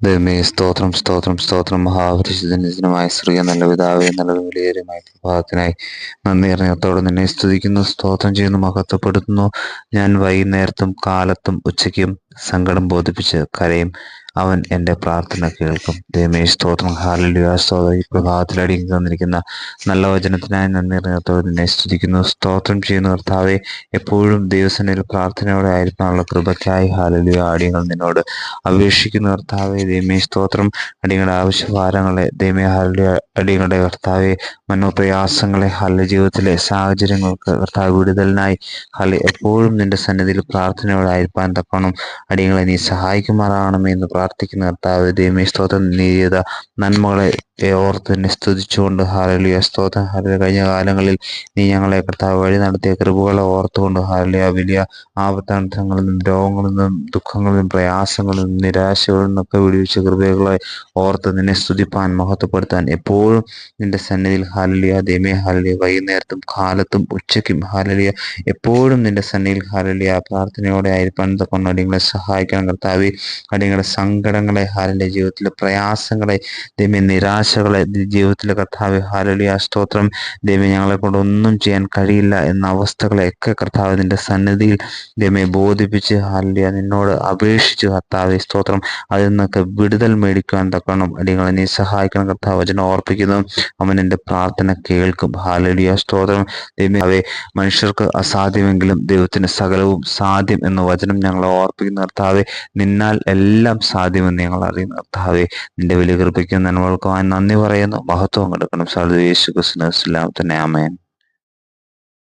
ദൈവമേ സ്തോത്രം സ്തോത്രം സ്തോത്രം. മഹാപരിശുദ്ധനമായ ശ്രീ നല്ല പിതാവേ എന്നുള്ള വിലയേറിയമായ പ്രഭാതത്തിനായി നന്ദി അറിഞ്ഞത്തോടെ നിന്നെ സ്തുതിക്കുന്നു സ്തോത്രം ചെയ്യുന്നു മഹത്വപ്പെടുത്തുന്നു. ഞാൻ വൈകുന്നേരത്തും കാലത്തും ഉച്ചയ്ക്കും സങ്കടം ബോധിപ്പിച്ച് കരയും. അവൻ എന്റെ പ്രാർത്ഥന കേൾക്കും. ദൈവമേ സ്തോത്രം. ഹാലിയ സ്തോത്ര. ഈ പ്രഭാതത്തിൽ അടിയിൽ തന്നിരിക്കുന്ന നല്ല വചനത്തിനായി നന്ദി അറിഞ്ഞത്തോടെ നിന്നെ സ്തുതിക്കുന്നു. സ്തോത്രം ചെയ്യുന്ന കർത്താവെ. എപ്പോഴും ദൈവസനയിൽ പ്രാർത്ഥനയോടെ ആയിരിക്കാനുള്ള കൃപയ്ക്കായി ഹാലിയ അടിയങ്ങൾ നിന്നോട് അപേക്ഷിക്കുന്ന കർത്താവെ. ദൈവമേ സ്തോത്രം. അടിയങ്ങളുടെ ആവശ്യഭാരങ്ങളെ ദൈവമേ ഹാലിയ അടിയങ്ങളുടെ കർത്താവെ മനോപ്രയാസങ്ങളെ ഹല്ല ജീവിതത്തിലെ സാഹചര്യങ്ങൾക്ക് കർത്താവ് വിടുതലിനായി. ഹല്ല എപ്പോഴും നിന്റെ സന്നിധിയിൽ പ്രാർത്ഥനയോടായിരിക്കാൻ തക്കണം അടിയങ്ങളെ നീ സഹായിക്കുമാറാകണമേ എന്ന് പ്രാർത്ഥിക്കുന്ന കർത്താവ് ദൈവമേ സ്തോത്രം നീ ചെയ്ത നന്മകളെ ഓർത്ത് തന്നെ സ്തുതിച്ചുകൊണ്ട് ഹാരലിയ സ്തോത്രം ഹാലലിയ കഴിഞ്ഞ കാലങ്ങളിൽ നീ ഞങ്ങളെ കർത്താവ് വഴി നടത്തിയ കൃപകളെ ഓർത്തുകൊണ്ട് ഹാരലിയ വലിയ ആപത്തനങ്ങളിൽ നിന്നും രോഗങ്ങളിൽ നിന്നും ദുഃഖങ്ങളിൽ നിന്നും പ്രയാസങ്ങളിൽ നിന്നും നിരാശകളിൽ നിന്നൊക്കെ വിടുവിച്ച കൃപകളെ ഓർത്ത് നിന്നെ സ്തുതിപ്പാൻ മഹത്വപ്പെടുത്താൻ എപ്പോഴും നിന്റെ സന്നിധിയിൽ ഹാലലിയ ദൈമേ ഹാലലിയ. വൈകുന്നേരത്തും കാലത്തും ഉച്ചയ്ക്കും ഹാലലിയ. എപ്പോഴും നിന്റെ സന്നിധിയിൽ ഹാലലിയ. പ്രാർത്ഥനയോടെ ആയിരിക്കാൻ കൊണ്ട് അടിയങ്ങളെ സഹായിക്കണം കർത്താവെ. അടിയങ്ങളുടെ സങ്കടങ്ങളെ ഹാലലിയ ജീവിതത്തിലെ പ്രയാസങ്ങളെ ദൈമേ നിരാശകളെ ജീവിതത്തിലെ കർത്താവ് ഹാലലിയ സ്തോത്രം. ദൈവം ഞങ്ങളെ കൊണ്ട് ഒന്നും ചെയ്യാൻ കഴിയില്ല എന്ന അവസ്ഥകളെയൊക്കെ കർത്താവ് നിന്റെ സന്നിധിയിൽ ദൈവമെ ബോധിപ്പിച്ച് ഹാലലിയ നിന്നോട് അപേക്ഷിച്ച് കർത്താവ് സ്തോത്രം. അതിൽ നിന്നൊക്കെ വിടുതൽ മേടിക്കാൻ തക്കണം അടിയങ്ങളെ നീ സഹായിക്കണം കർത്താവ്. വചനം ഓർപ്പിക്കുന്നു. അവൻ എന്റെ പ്രാർത്ഥന കേൾക്കും. ഹാലലിയ സ്തോത്രം. ദൈവം അവയെ മനുഷ്യർക്ക് അസാധ്യമെങ്കിലും ദൈവത്തിന് സകലവും സാധ്യം എന്ന വചനം ഞങ്ങളെ ഓർപ്പിക്കുന്ന കർത്താവെ നിന്നാൽ എല്ലാം സാധ്യമെന്ന് ഞങ്ങൾ അറിയുന്ന കർത്താവെ നിന്റെ വലിയ കൃപയ്ക്കും നന്മകൾക്കുമായി നന്ദി പറയുന്നു. മഹത്വം കൊടുക്കണം. തന്നെ ആമേൻ.